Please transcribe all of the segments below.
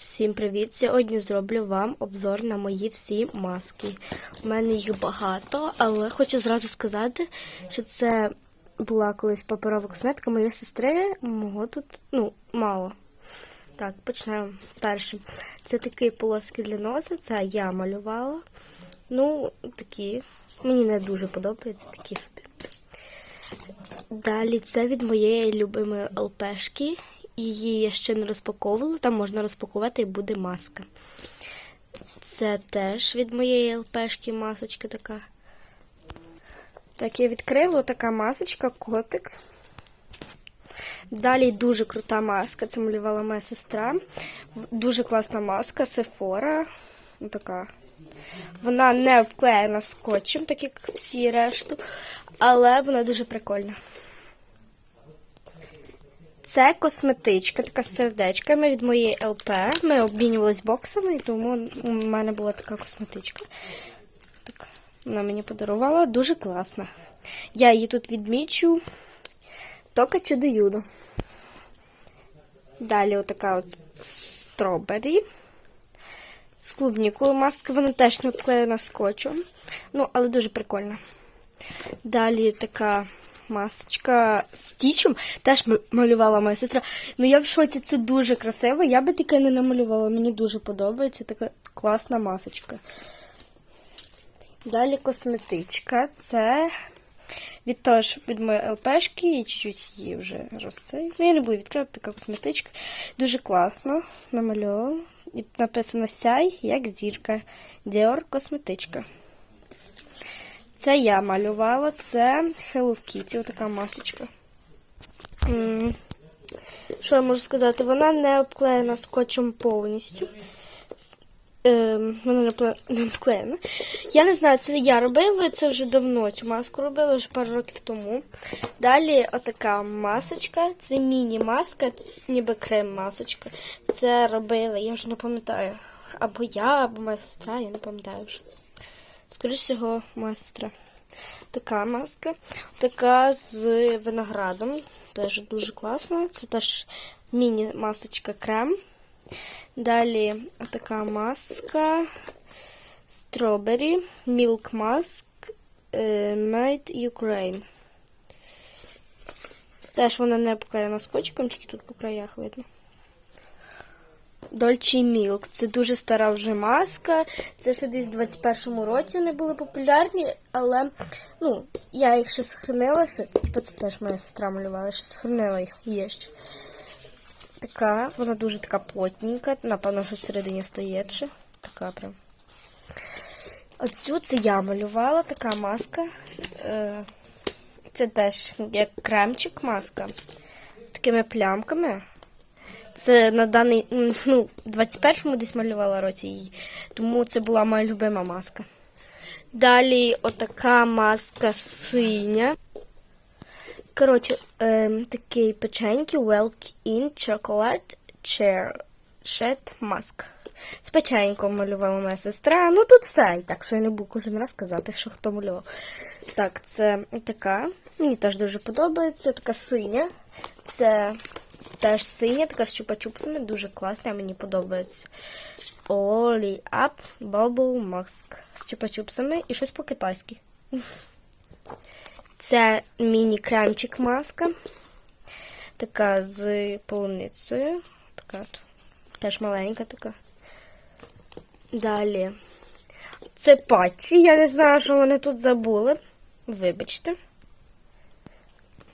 Всім привіт! Сьогодні зроблю вам обзор на мої всі маски. У мене їх багато, але хочу зразу сказати, що це була колись паперова косметика моєї сестри. Мого тут ну, мало. Так, почнемо. Першим. Це такі полоски для носа, це я малювала. Ну, такі. Мені не дуже подобаються такі собі. Далі це від моєї любимої ЛПшки. Її я ще не розпаковувала, там можна розпакувати і буде маска. Це теж від моєї ЛПшки масочка така. Так, я відкрила така масочка, котик. Далі дуже крута маска. Це малювала моя сестра. Дуже класна маска. Ну, така. Вона не вклеєна скотчем, так як всі решту, але вона дуже прикольна. Це косметичка, така з сердечками від моєї ЛП. Ми обмінювалися боксами, тому у мене була така косметичка. Так, вона мені подарувала дуже класна. Я її тут відмічу. Тока чудо юдо. Далі отака от стробері. З клубнікою маска, вона теж не обклеєна скотчем. Ну, але дуже прикольна. Далі така масочка з тічем. Теж малювала моя сестра. Ну я в шоці, це дуже красиво. Я би таке не намалювала. Мені дуже подобається така класна масочка. Далі косметичка. Це від теж від моєї ЛПшки. Я чуть-чуть її вже розцей. Ну, я не буду відкривати така косметичка. Дуже класно намальовала. І написано Сяй, як зірка. Dior косметичка. Це я малювала, це Hello Kitty, така масочка. Що я можу сказати? Вона не обклеєна скотчем повністю. Ем, вона не обклеєна. Я не знаю, це я робила, це вже давно цю маску робила, вже пару років тому. Далі отака масочка, це міні-маска, це ніби крем-масочка. Це робила, я вже не пам'ятаю. Або я, або моя сестра, я не пам'ятаю вже. Скоріше всього, моя сестра. Така маска. Така з виноградом. Теж дуже класна. Це теж міні-масочка крем. Далі така маска. Strawberry Milk Mask е, Made Ukraine. Теж вона не обклеєна скотчиком, тільки тут по краях видно. Dolce Milk. Це дуже стара вже маска. Це ще десь в 21-му році вони були популярні, але ну, я їх ще сохранила. Ще, типу, це теж моя сестра малювала, ще сохранила їх є ще. Така, вона дуже така плотненька, напевно, що всередині стоїть ще. Така прям. Оцю це я малювала, така маска. Е, Це теж як кремчик маска з такими плямками. Це на даний, ну, 21-му десь малювала році її. Тому це була моя любима маска. Далі отака маска синя. Коротше, ем, такий печеньки Welk in Chocolate Chair Shed Mask. З печеньком малювала моя сестра. Ну тут все. І Так що я не буду кожен раз казати, що хто малював. Так, це така. Мені теж дуже подобається. Така синя. Це теж синя, така з чупа-чупсами, дуже класна, мені подобається. Олі Up Bubble Mask з чупа-чупсами і щось по-китайськи. Це міні-кремчик маска. Така з полуницею. Така. Теж маленька така. Далі. Це патчі. Я не знаю, що вони тут забули. Вибачте.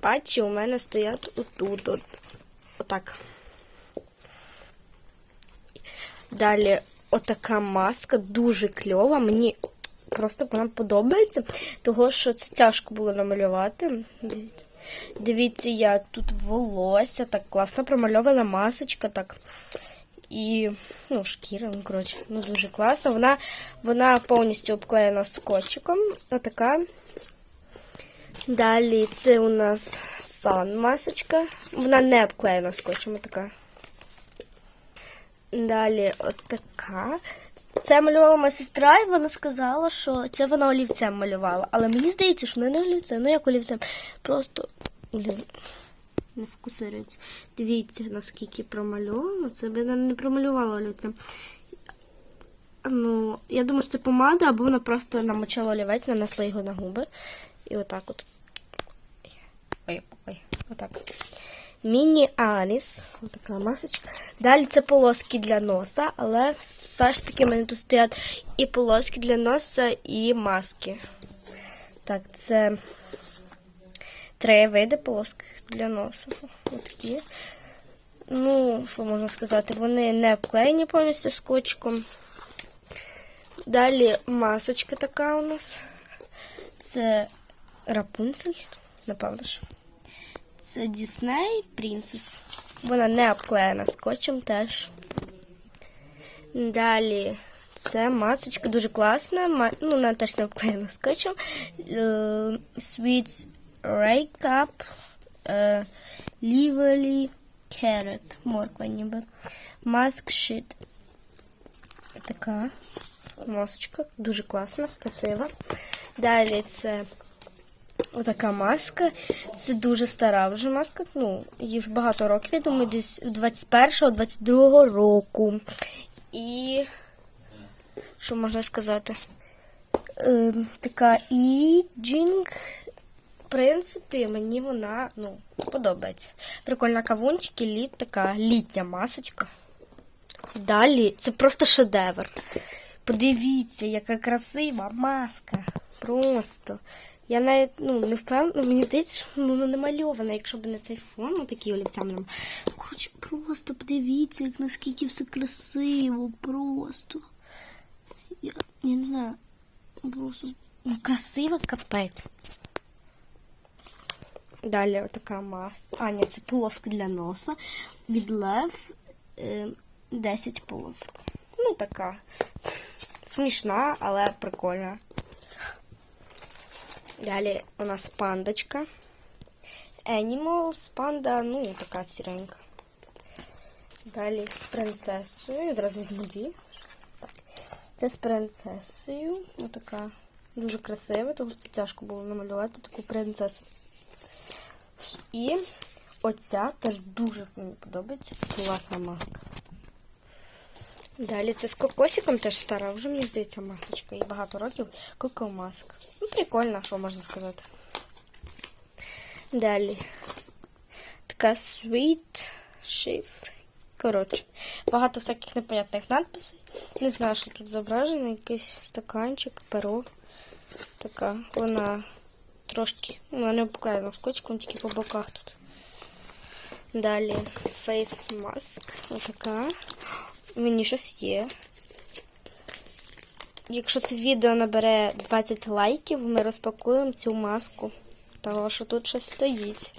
Патчі у мене стоять отут. От. Отак. Далі отака маска, дуже кльова. Мені просто вона подобається, того що це тяжко було намалювати. Дивіться, Дивіться, як тут волосся, так класно промальована масочка, так. І, ну, шкіра, ну, коротше, ну дуже класно. Вона вона повністю обклеєна скотчиком. Отака. Далі це у нас сан масочка. Вона не обклеєна скотчем, така. Далі отака. Це малювала моя сестра, і вона сказала, що це вона олівцем малювала. Але мені здається, що не олівцем, ну як олівцем. Просто. Не фокусується. Дивіться, наскільки промальовано. Це би не промалювала Люця. Ну, я думаю, що це помада, або вона просто намочила олівець, нанесла його на губи. І отак от. Ой, ой, отак. Міні Аніс. Отака масочка. Далі це полоски для носа, але все ж таки в мене тут стоять і полоски для носа, і маски. Так, це три види полосок для носа. Отакі. Ну, що можна сказати, вони не обклеєні повністю скотчиком. Далі масочка така у нас. Це Рапунцель, напевно ж. Це Disney Princess. Вона не обклеєна скотчем теж. Далі це масочка дуже класна. Ну, вона теж не обклеєна скотчем. Е, Sweet Ray Cup. е, Lively Carrot. Морква ніби. Mask Sheet. Така масочка. Дуже класна, красива. Далі це Отака маска. Це дуже стара вже маска. Ну, їй вже багато років, я думаю, десь 21-22 року. І що можна сказати? Е, така іджінг. В принципі, мені вона ну, подобається. Прикольна кавунчики, літ, така літня масочка. Далі це просто шедевр. Подивіться, яка красива маска. Просто. Я навіть ну, не впевнена, мені здається, що воно не мальоване, якщо б не цей фон, ну такий олівцями. Хоч просто подивіться, як наскільки все красиво, просто. Я, я не знаю. Просто ну, красиво капець. Далі отака маска. А, ні, це полоска для носа. Від лев е, 10 полосок. Ну, така. Смішна, але прикольна. Далі у нас пандочка. Animals, панда, ну, така сіренька. Далі з принцесою. Зразу візьму дві. Так. Це з принцесою. Отака дуже красива, тому що це тяжко було намалювати таку принцесу. І оця теж дуже мені подобається. Класна маска. Далі це з кокосиком теж стара, вже мені здається масочка. І багато років кокомаска. Ну, прикольно, що можна сказати. Далі. Така sweet shift. Коротше, багато всяких непонятних надписей. Не знаю, що тут зображено, якийсь стаканчик, перо. Така, вона трошки, вона не обклеєна скотчиком, тільки по боках тут. Далі face mask. Отака. Мені щось є. Якщо це відео набере 20 лайків, ми розпакуємо цю маску. Того, що тут щось стоїть.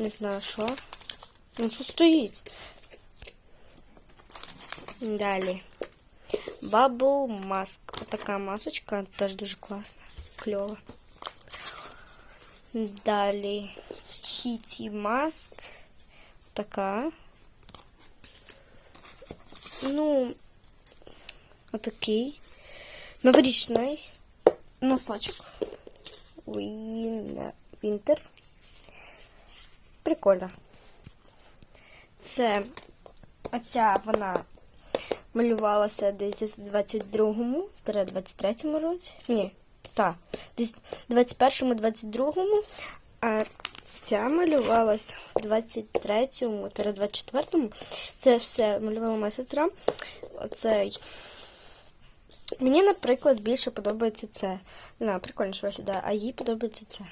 Не знаю що. Ну, що стоїть. Далі. Bubble Mask. Така масочка, теж дуже класна. Кльова. Далі. Kitty Mask. Така ну, отакий новорічний носочок. Вінтер. Прикольно. Це оця вона малювалася десь у 22-му, 23-му році. Ні, так, десь 21-му, 22-му. Я малювалась в 23-му та 24-му. Це все малювала моя сестра. Оцей. Мені, наприклад, більше подобається це. На, прикольно, що а їй подобається це.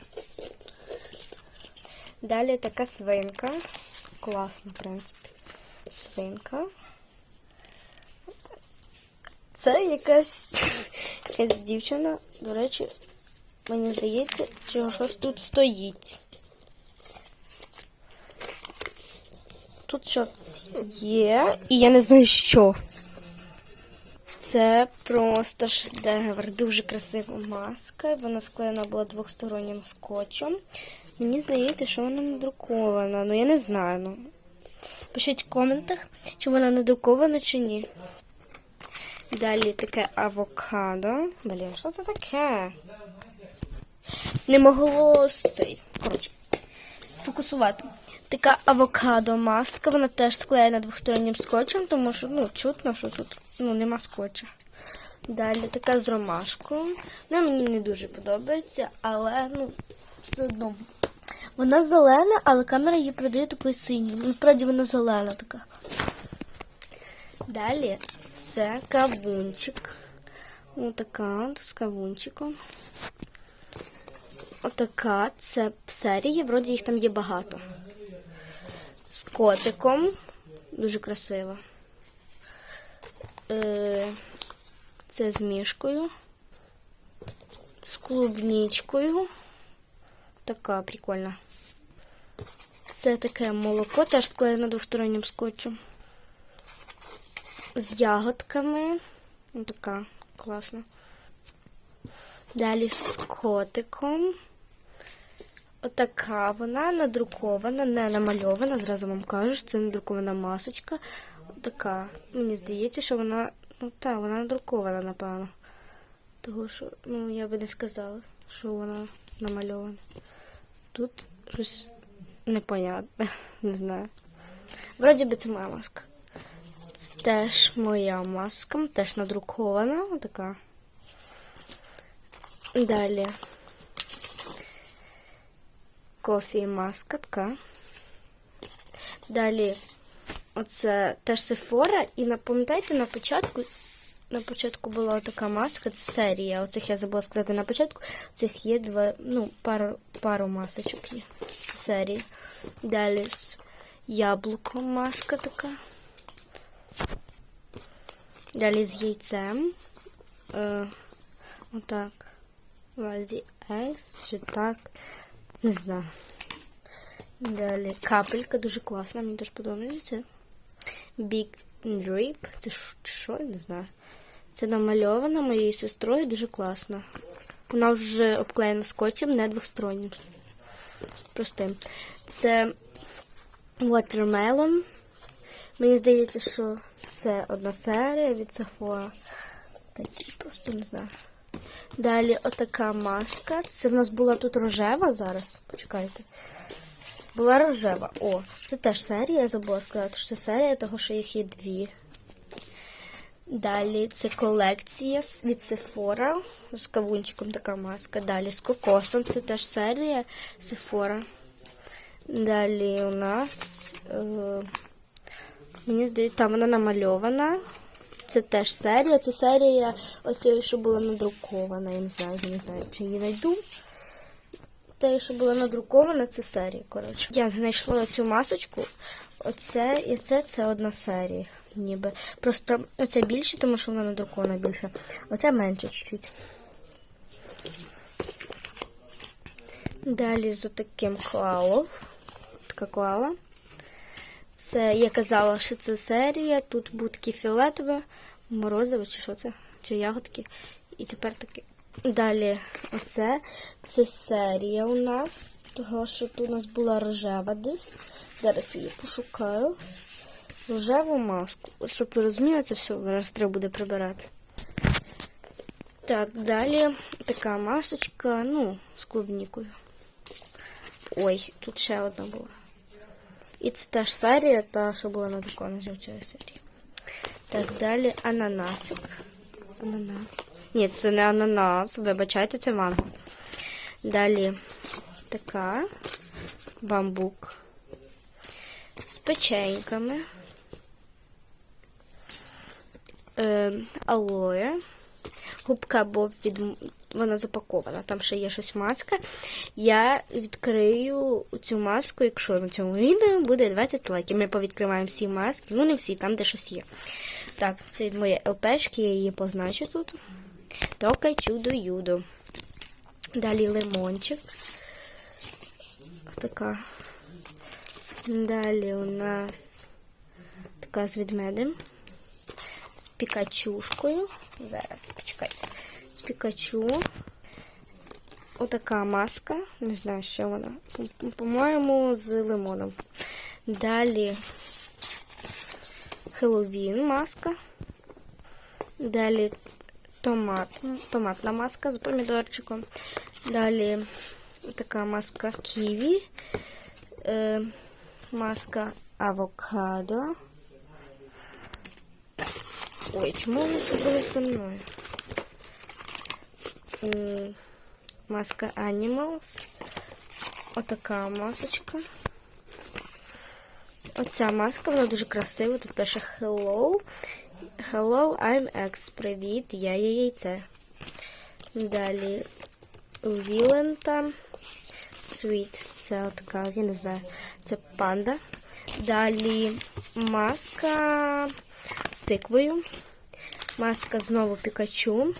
Далі така свинка. Класно, в принципі. Свинка. Це якась якась дівчина, до речі, мені здається, що щось тут стоїть. Тут щось є, і я не знаю що. Це просто шедевр. Дуже красива маска. Вона склеєна була двостороннім скотчем. Мені здається, що вона надрукована. Ну я не знаю. Ну. Пишіть в коментах, чи вона надрукована, чи ні. Далі таке авокадо. Блін, що це таке? Не могло цей. Коротше, фокусувати. Така авокадо маска, вона теж склеєна двостороннім скотчем, тому що ну, чутно, що тут ну, нема скотча. Далі така з ромашкою. Вона мені не дуже подобається, але ну, все одно. Вона зелена, але камера її продає такою синьою. Насправді вона зелена така. Далі це кавунчик. Отака от з кавунчиком. Отака це серія, вроді їх там є багато. З котиком. Дуже красиво. Е, це з мішкою. З клубничкою. Така прикольна. Це таке молоко, теж склеєно двостороннім скотчем. З ягодками. Така класна. Далі з котиком. Отака вона надрукована, не намальована, зразу вам кажу, що це надрукована масочка. Отака. Мені здається, що вона. Ну так, вона надрукована, напевно. Того що, ну, я би не сказала, що вона намальована. Тут щось непонятне, не знаю. Вроді би це моя маска. Це теж моя маска, теж надрукована, отака. Далі. Кофі маска така. Далі оце теж сефора. І пам'ятаєте, на початку на початку була така маска, це серія. Оцих я забула сказати на початку. Цих є два, ну, пару, пару масочок є. Серії. Далі з яблуком маска така. Далі з яйцем. Е, отак. Лазі Айс, чи так. Не знаю. Далі капелька дуже класна, мені дуже подобається. Big Drip. Це що, я не знаю. Це намальована моєю сестрою дуже класно. Вона вже обклеєна скотчем, не двохстороннім. Простим. Це Watermelon. Мені здається, що це одна серія від Sephora. Такі просто не знаю. Далі отака маска. Це в нас була тут рожева зараз. Почекайте. Була рожева. О, це теж серія, я забула сказати, що це серія, того що їх є дві. Далі це колекція від Sephora з кавунчиком така маска. Далі з кокосом. Це теж серія Sephora. Далі у нас. Е, мені здається, там вона намальована. Це теж серія. Це серія, ось цієї, що була надрукована. Я не знаю, я не знаю, чи її знайду. Те, що була надрукована, це серія. Коротше. Я знайшла цю масочку. Оце і це це одна серія. Ніби. Просто оце більше, тому що вона надрукована більше. Оце менше чуть-чуть. Далі з таким коалом. Така коала. Це я казала, що це серія. Тут такі фіолетове, морозиво, чи що це? Чи ягодки. І тепер таке. Далі оце. Це серія у нас. Того, що тут у нас була рожева десь. Зараз її пошукаю. Рожеву маску. Щоб ви розуміли, це все зараз треба буде прибирати. Так, далі така масочка, ну, з клубнікою. Ой, тут ще одна була. І це та ж серія, та, що була на доконі з цієї серії. Так, далі ананасик. Ананас. Ні, це не ананас, вибачайте, це манго. Далі така бамбук з печеньками. Е, алоє. Губка Боб від м- вона запакована. Там ще є щось маска. Я відкрию цю маску, якщо на цьому відео буде 20 лайків. Ми повідкриваємо всі маски. Ну, не всі, там де щось є. Так, це моєї ЛПшки, я її позначу тут. Тока чудо юдо. Далі лимончик. Така. Далі у нас така з ведмедем. З пікачушкою. Зараз, почекайте. Пікачу. Отака маска. Не знаю, що вона. По- По-моєму, з лимоном. Далі Хеллоуін маска. Далі томат. Томатна маска з помідорчиком. Далі така маска ківі. Е, маска авокадо. Ой, чому вони зробили зі мною? Маска Animals. Отака масочка. Оця маска, вона дуже красива. Тут пише Hello. Hello, I'm X. Привіт, я є яйце. Далі Вілента. Sweet. Це отака, я не знаю. Це панда. Далі маска з тиквою. Маска знову Пікачу.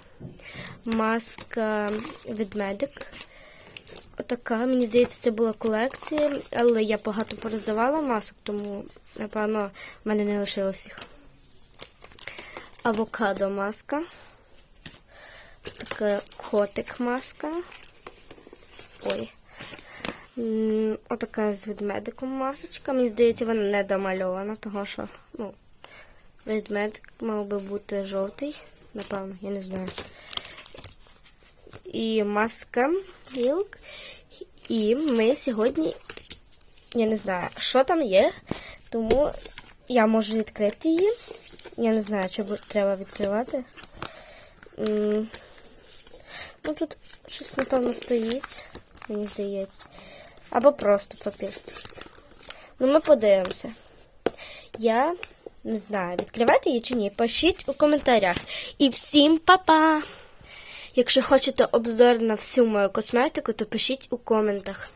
Маска ведмедик. Отака, мені здається, це була колекція, але я багато пороздавала масок, тому, напевно, в мене не лишилось їх. Авокадо маска. Така котик маска. Ой. Отака з ведмедиком масочка. Мені здається, вона не домальована, тому що, ну, ведмедик мав би бути жовтий. Напевно, я не знаю. І маска Milk. І ми сьогодні, я не знаю, що там є, тому я можу відкрити її. Я не знаю, що треба відкривати. Ну, тут щось, напевно, стоїть, мені здається. Або просто папір стоїть. Ну, ми подивимося. Я не знаю, відкривати її чи ні. Пишіть у коментарях. І всім па-па! Якщо хочете обзор на всю мою косметику, то пишіть у коментах.